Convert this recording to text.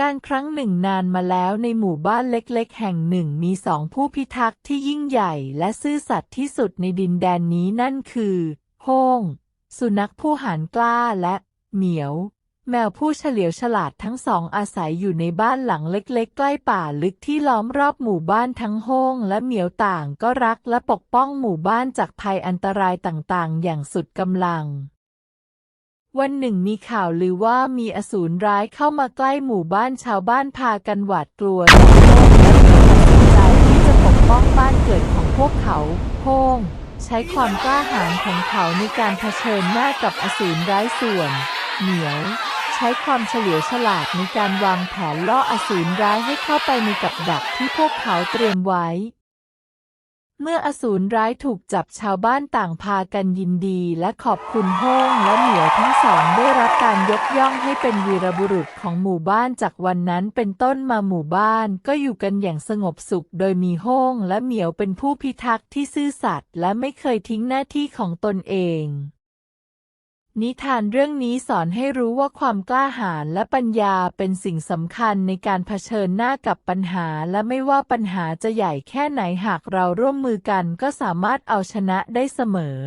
การครั้งหนึ่งนานมาแล้วในหมู่บ้านเล็กๆ แห่งหนึ่งมีสองผู้พิทักษ์ที่ยิ่งใหญ่และซื่อสัตย์ที่สุดในดินแดนนี้นั่นคือโฮ่งสุนัขผู้หานกล้าและเหมียว แมวผู้เฉลียวฉลาดทั้งสองอาศัยอยู่ในบ้านหลังเล็กๆ ใกล้ป่าลึกที่ล้อมรอบหมู่บ้านทั้งโฮ่งและเหมียวต่างก็รักและปกป้องหมู่บ้านจากภัยอันตรายต่างๆ อย่างสุดกำลัง วันหนึ่งมีข่าวลือว่ามีอสูรร้ายเข้ามาใกล้หมู่บ้านชาวบ้านพากันหวาดกลัวและเหมียวตัดสินใจที่จะปกป้องบ้านเกิดของพวกเขาโฮ่งใช้ความกล้าหาญของเขาในการเผชิญหน้ากับอสูรร้ายส่วน เหมียว ใช้ความเฉลียวฉลาดในการวางแผนล่ออสูรร้ายให้เข้าไปในกับดักที่พวกเขาเตรียมไว้ เมื่ออสูรร้ายถูกจับชาวบ้านต่างพากันยินดีและขอบคุณโฮ่งและเหมียวทั้งสองได้รับการยกย่องให้เป็นวีรบุรุษของหมู่บ้านจากวันนั้นเป็นต้นมาหมู่บ้านก็อยู่กันอย่างสงบสุข โดยมีโฮ่งและเหมียวเป็นผู้พิทักษ์ที่ซื่อสัตย์และไม่เคยทิ้งหน้าที่ของตนเอง นิทานเรื่องนี้สอนให้รู้ว่าความกล้าหาญและปัญญาเป็นสิ่งสำคัญในการเผชิญหน้ากับปัญหา และไม่ว่าปัญหาจะใหญ่แค่ไหนหากเราร่วมมือกันก็สามารถเอาชนะได้เสมอ